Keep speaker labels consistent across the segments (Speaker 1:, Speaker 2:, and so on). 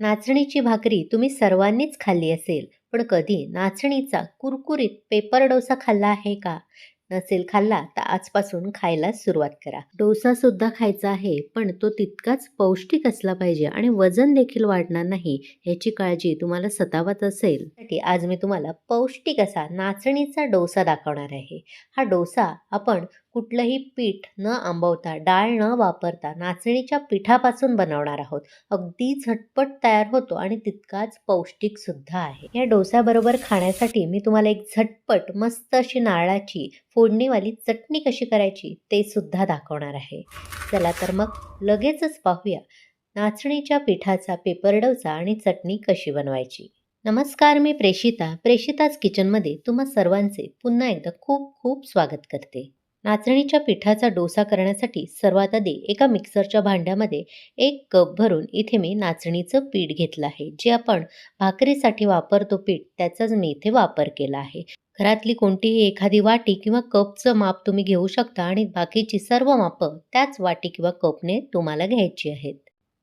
Speaker 1: नाचणीची भाकरी तुम्ही सर्वांनीच खाल्ली असेल, पण कधी नाचणीचा कुरकुरीत पेपर डोसा खाल्ला आहे का? नसेल खाल्ला तर आजपासून खायला सुरुवात करा. डोसा सुद्धा खायचा आहे, पण तो तितकाच पौष्टिक असला पाहिजे आणि वजन देखील वाढणार नाही याची काळजी तुम्हाला सतावत असेल. आज मी तुम्हाला पौष्टिक असा नाचणीचा डोसा दाखवणार आहे. हा डोसा आपण कुठलंही पीठ न आंबवता, डाळ न वापरता नाचणीच्या पिठापासून बनवणार आहोत. अगदी झटपट तयार होतो आणि तितकाच पौष्टिकसुद्धा आहे. या डोस्याबरोबर खाण्यासाठी मी तुम्हाला एक झटपट मस्त अशी नारळाची फोडणीवाली चटणी कशी करायची ते सुद्धा दाखवणार आहे. चला तर मग लगेचच पाहूया नाचणीच्या पिठाचा पेपर आणि चटणी कशी बनवायची. नमस्कार मी प्रेषिता प्रेषिताज किचनमध्ये तुम्हा सर्वांचे पुन्हा एकदा खूप खूप स्वागत करते. नाचणीच्या पिठाचा डोसा करण्यासाठी सर्वात आधी एका मिक्सरच्या भांड्यामध्ये एक कप भरून इथे मी नाचणीचं पीठ घेतलं आहे. जे आपण भाकरीसाठी वापरतो पीठ त्याचाच मी इथे वापर केला आहे. घरातली कोणतीही एखादी वाटी किंवा कपचं माप तुम्ही घेऊ शकता आणि बाकीची सर्व मापं त्याच वाटी किंवा कपने तुम्हाला घ्यायची आहेत.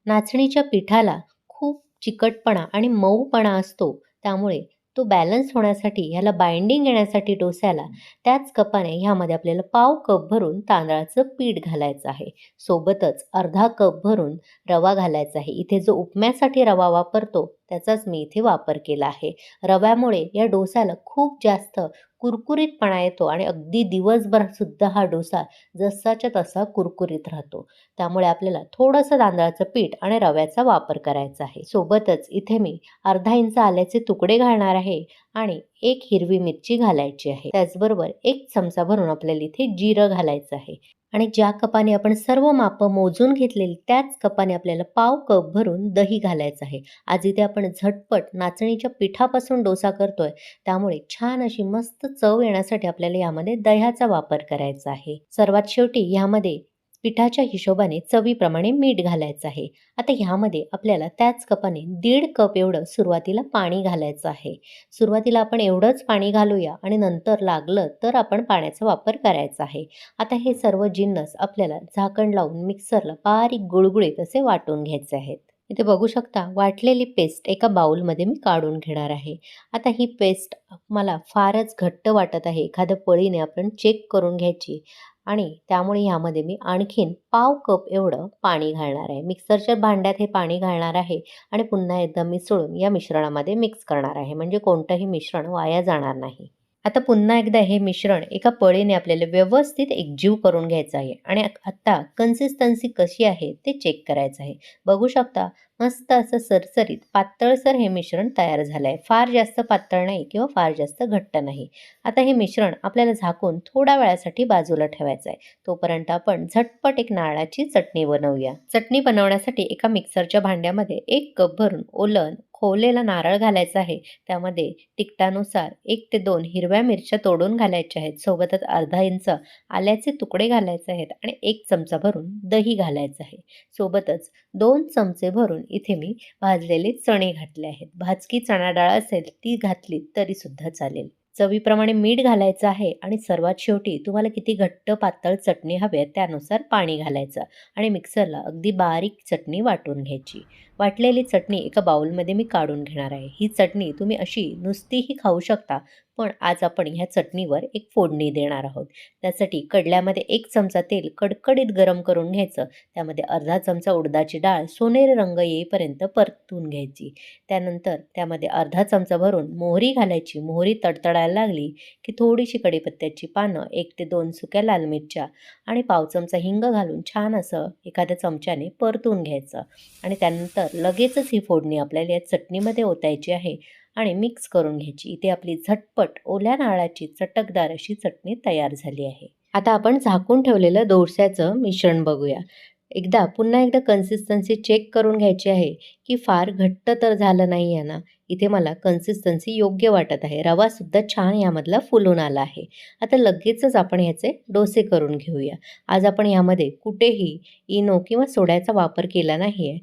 Speaker 1: नाचणीच्या पिठाला खूप चिकटपणा आणि मऊपणा असतो त्यामुळे तो बॅलन्स होण्यासाठी ह्याला बाइंडिंग येण्यासाठी डोस्याला त्याच कपाने ह्यामध्ये आपल्याला पाव कप भरून तांदळाचं पीठ घालायचं आहे. सोबतच अर्धा कप भरून रवा घालायचा आहे. इथे जो उपम्यासाठी रवा वापरतो त्याचाच मी इथे वापर केला आहे. रव्यामुळे या डोस्याला खूप जास्त कुरकुरीतपणा येतो आणि अगदी दिवसभर सुद्धा हा डोसा जसाच्या तसा कुरकुरीत राहतो. त्यामुळे आपल्याला थोडंसं तांदळाचं पीठ आणि रव्याचा वापर करायचा आहे. सोबतच इथे मी अर्धा इंच आल्याचे तुकडे घालणार आहे आणि एक हिरवी मिरची घालायची आहे. त्याचबरोबर एक चमचा भरून आपल्याला इथे जिरं घालायचं आहे. आणि ज्या कपाने आपण सर्व मापं मोजून घेतलेली त्याच कपाने आपल्याला पाव कप भरून दही घालायचं आहे. आज इथे आपण झटपट नाचणीच्या पिठापासून डोसा करतोय त्यामुळे छान अशी मस्त चव येण्यासाठी आपल्याला यामध्ये दह्याचा वापर करायचा आहे. सर्वात शेवटी ह्यामध्ये पिठाच्या हिशोबाने चवीप्रमाणे मीठ घालायचं आहे. आता ह्यामध्ये आपल्याला त्याच कपाने दीड कप एवढं सुरुवातीला पाणी घालायचं आहे. सुरुवातीला आपण एवढंच पाणी घालूया आणि नंतर लागलं तर आपण पाण्याचा वापर करायचा आहे. आता हे सर्व जिन्नस आपल्याला झाकण लावून मिक्सरला बारीक गुळगुळीत असे वाटून घ्यायचे आहेत. इथे बघू शकता वाटलेली पेस्ट एका बाउलमध्ये मी काढून घेणार आहे. आता ही पेस्ट मला फारच घट्ट वाटत आहे. एखाद्या पळीने आपण चेक करून घ्यायची आणि त्यामुळे ह्यामध्ये मी आणखीन पाव कप एवढं पाणी घालणार आहे. मिक्सरच्या भांड्यात हे पाणी घालणार आहे आणि पुन्हा एकदा मिसळून या मिश्रणामध्ये मिक्स करणार आहे. म्हणजे कोणतंही मिश्रण वाया जाणार नाही. आता पुन्हा एकदा हे मिश्रण एका पळीने आपल्याला व्यवस्थित एकजीव करून घ्यायचं आहे आणि आत्ता कन्सिस्टन्सी कशी आहे ते चेक करायचं आहे. बघू शकता मस्त असं सरसरीत पातळसर हे मिश्रण तयार झालं आहे. फार जास्त पातळ नाही किंवा फार जास्त घट्ट नाही. आता हे मिश्रण आपल्याला झाकून थोड्या वेळासाठी बाजूला ठेवायचं आहे. तोपर्यंत आपण झटपट एक नारळाची चटणी बनवूया. चटणी बनवण्यासाठी एका मिक्सरच्या भांड्यामध्ये एक कप भरून ओलं खोवलेला नारळ घालायचा आहे. त्यामध्ये तिखटानुसार एक ते दोन हिरव्या मिरच्या तोडून घालायच्या आहेत. सोबतच अर्धा इंच आल्याचे तुकडे घालायचे आहेत आणि एक चमचा भरून दही घालायचं आहे. सोबतच दोन चमचे भरून इथे मी भाजलेले चणे घातले आहेत. भाजकी चणा डाळ असेल ती घातली तरीसुद्धा चालेल. चवीप्रमाणे मीठ घालायचं आहे आणि सर्वात शेवटी तुम्हाला किती घट्ट पातळ चटणी हवी आहे त्यानुसार पाणी घालायचं आणि मिक्सरला अगदी बारीक चटणी वाटून घ्यायची. वाटलेली चटणी एका बाउलमध्ये मी काढून घेणार आहे. ही चटणी तुम्ही अशी नुसतीही खाऊ शकता पण आज आपण ह्या चटणीवर एक फोडणी देणार आहोत. त्यासाठी कडल्यामध्ये एक चमचा तेल कडकडीत गरम करून घ्यायचं. त्यामध्ये अर्धा चमचा उडदाची डाळ सोनेरी रंग येईपर्यंत परतून घ्यायची. त्यानंतर त्यामध्ये अर्धा चमचा भरून मोहरी घालायची. मोहरी तडतडायला लागली की थोडीशी कढीपत्त्याची पानं, एक ते दोन सुक्या लाल मिरच्या आणि पाव चमचा हिंग घालून छान असं एखाद्या चमच्याने परतून घ्यायचं आणि त्यानंतर लगेचच ही फोडणी आपल्याला या चटणीमध्ये ओतायची आहे आणि मिक्स करून घ्यायची. इथे आपली झटपट ओल्या नारळाची चटकदार अशी चटणी तयार झाली आहे. आता आपण झाकून ठेवलेलं दोरस्याचं मिश्रण बघूया. एकदा पुन्हा एकदा कन्सिस्टन्सी चेक करून घ्यायची आहे की फार घट्ट तर झालं नाही आहे ना. इथे मला कन्सिस्टन्सी योग्य वाटत आहे. रवासुद्धा छान यामधला फुलून आला आहे. आता लगेचच आपण ह्याचे डोसे करून घेऊया. आज आपण यामध्ये कुठेही इनो किंवा सोड्याचा वापर केला नाही आहे.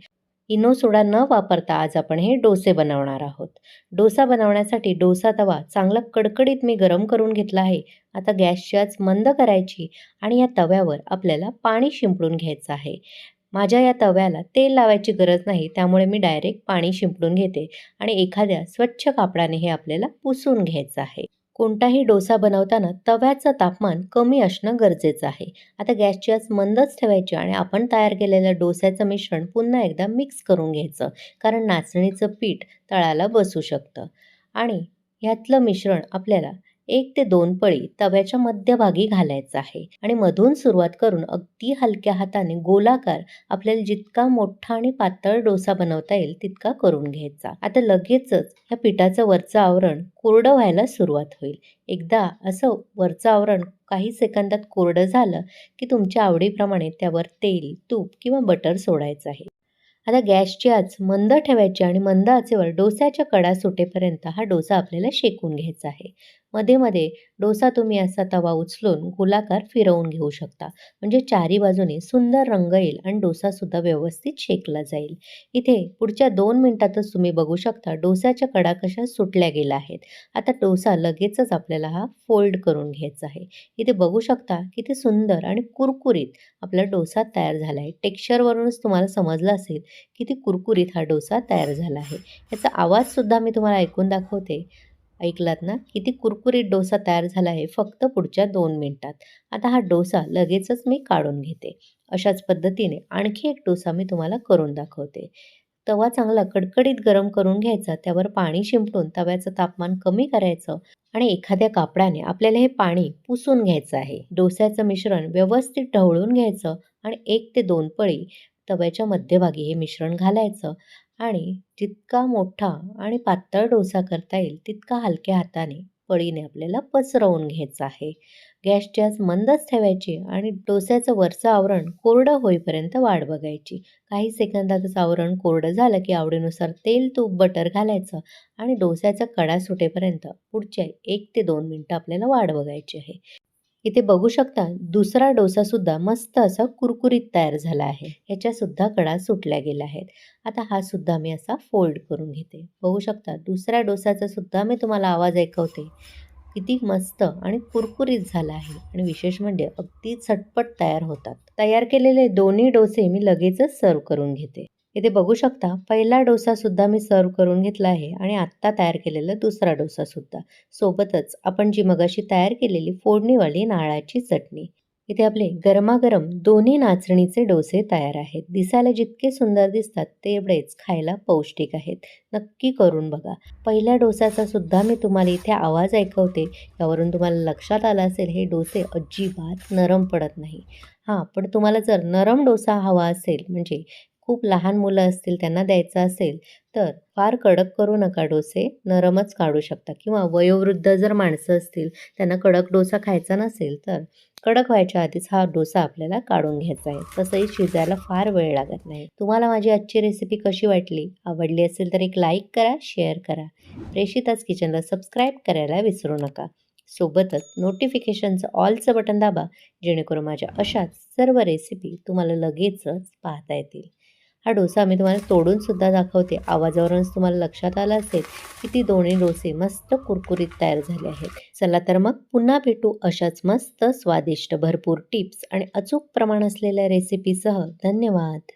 Speaker 1: इनो सोडा न वापरता आज आपण हे डोसे बनवणार आहोत. डोसा बनवण्यासाठी डोसा तवा चांगला कडकडीत मी गरम करून घेतला आहे. आता गॅसची आज मंद करायची आणि या तव्यावर आपल्याला पाणी शिंपडून घ्यायचं आहे. माझ्या या तव्याला तेल लावायची गरज नाही त्यामुळे मी डायरेक्ट पाणी शिंपडून घेते आणि एखाद्या स्वच्छ कापडाने हे आपल्याला पुसून घ्यायचं आहे कोणताही डोसा बनवताना तव्याचं तापमान कमी असणं गरजेचं आहे. आता गॅसची आज मंदच ठेवायची आणि आपण तयार केलेलं डोस्याचं मिश्रण पुन्हा एकदा मिक्स करून घ्यायचं कारण नाचणीचं पीठ तळाला बसू शकतं. आणि ह्यातलं मिश्रण आपल्याला एक ते दोन पळी तव्याच्या मध्यभागी घालायचं आहे. आणि मधून सुरुवात करून अगदी हलक्या हाताने गोलाकार आपल्याला जितका मोठा आणि पातळ डोसा बनवता येईल तितका करून घ्यायचा. आता लगेचच ह्या पिठाचं वरचं आवरण कोरडं व्हायला सुरुवात होईल. एकदा असं वरचं आवरण काही सेकंदात कोरडं झालं की तुमच्या आवडीप्रमाणे त्यावर तेल तूप किंवा बटर सोडायचं आहे. आता गॅसची आच मंद ठेवायची आणि मंद आचेवर डोस्याच्या कडा सुटेपर्यंत हा डोसा आपल्याला शेकून घ्यायचा आहे. मध्ये मध्ये डोसा तुम्ही असा तवा उचलून गोलाकार फिरवून घेऊ शकता. म्हणजे चारी बाजूने सुंदर रंग येईल आणि डोसासुद्धा व्यवस्थित शेकला जाईल. इथे पुढच्या दोन मिनटातच तुम्ही बघू शकता डोस्याच्या कडा कशा सुटल्या गेल्या आहेत. आता डोसा लगेचच आपल्याला हा फोल्ड करून घ्यायचा आहे. इथे बघू शकता किती सुंदर आणि कुरकुरीत आपला डोसा तयार झाला आहे. टेक्स्चरवरूनच तुम्हाला समजलं असेल किती कुरकुरीत हा डोसा तयार झाला आहे. याचा आवाजसुद्धा मी तुम्हाला ऐकून दाखवते. ऐकलात ना? किती कुरकुरीत डोसा तयार झाला आहे फक्त पुढच्या दोन मिनटात. आता हा डोसा लगेचच मी काढून घेते. अशाच पद्धतीने आणखी एक डोसा मी तुम्हाला करून दाखवते. तवा चांगला कडकडीत गरम करून घ्यायचा त्यावर पाणी शिंपडून तव्याचं तापमान कमी करायचं आणि एखाद्या कापडाने आपल्याला हे पाणी पुसून घ्यायचं आहे. डोस्याचं मिश्रण व्यवस्थित ढवळून घ्यायचं आणि एक ते दोन पळी तव्याच्या मध्यभागी हे मिश्रण घालायचं आणि जितका मोठा आणि पातळ डोसा करता येईल तितका हलक्या हाताने पळीने आपल्याला पसरवून घ्यायचं आहे. गॅसची आज मंदच ठेवायची आणि डोस्याचं वरचं आवरण कोरडं होईपर्यंत वाढ बघायची. काही सेकंदातच आवरण कोरडं झालं की आवडीनुसार तेल तूप बटर घालायचं आणि डोस्याचा कडा सुटेपर्यंत पुढच्या एक ते दोन मिनटं आपल्याला वाढ बघायची आहे. इथे बघू शकता दुसरा डोसासुद्धा मस्त असा कुरकुरीत तयार झाला आहे. ह्याच्यासुद्धा कडा सुटल्या गेल्या आहेत. आता हा सुद्धा मी असा फोल्ड करून घेते. बघू शकता दुसऱ्या डोसाचा सुद्धा मी तुम्हाला आवाज ऐकवते. किती मस्त आणि कुरकुरीत झाला आहे आणि विशेष म्हणजे अगदी झटपट तयार होतात. तयार केलेले दोन्ही डोसे मी लगेचच सर्व करून घेते. इथे बघू शकता पहिला डोसासुद्धा मी सर्व करून घेतला आहे आणि आत्ता तयार केलेला दुसरा डोसासुद्धा सोबतच आपण जी मगाशी तयार केलेली फोडणीवाली नारळाची चटणी. इथे आपले गरमागरम दोन्ही नाचणीचे डोसे तयार आहेत. दिसायला जितके सुंदर दिसतात तेवढेच खायला पौष्टिक आहेत. नक्की करून बघा. पहिल्या डोसाचा सुद्धा मी तुम्हाला इथे आवाज ऐकवते. यावरून तुम्हाला लक्षात आलं असेल हे डोसे अजिबात नरम पडत नाही. हां पण तुम्हाला जर नरम डोसा हवा असेल म्हणजे खूप लहान मुलं असतील त्यांना द्यायचं असेल तर फार कडक करू नका डोसे. नरमच काढू शकता. किंवा वयोवृद्ध जर माणसं असतील त्यांना कडक डोसा खायचा नसेल तर कडक व्हायच्या आधीच हा डोसा आपल्याला काढून घ्यायचा आहे. तसंही शिजायला फार वेळ लागत नाही. तुम्हाला माझी आजची रेसिपी कशी वाटली? आवडली असेल तर एक लाईक करा शेअर करा. प्रेषिताच किचनला सबस्क्राईब करायला विसरू नका. सोबतच नोटिफिकेशनचं ऑलचं बटन दाबा जेणेकरून माझ्या अशाच सर्व रेसिपी तुम्हाला लगेचच पाहता येतील. हा डोसा मी तुम्हाला तोडूनसुद्धा दाखवते. आवाजावरूनच तुम्हाला लक्षात आलं असेल की ती दोन्ही डोसे मस्त कुरकुरीत तयार झाले आहेत. चला तर मग पुन्हा भेटू अशाच मस्त स्वादिष्ट भरपूर टिप्स आणि अचूक प्रमाण असलेल्या रेसिपीसह धन्यवाद.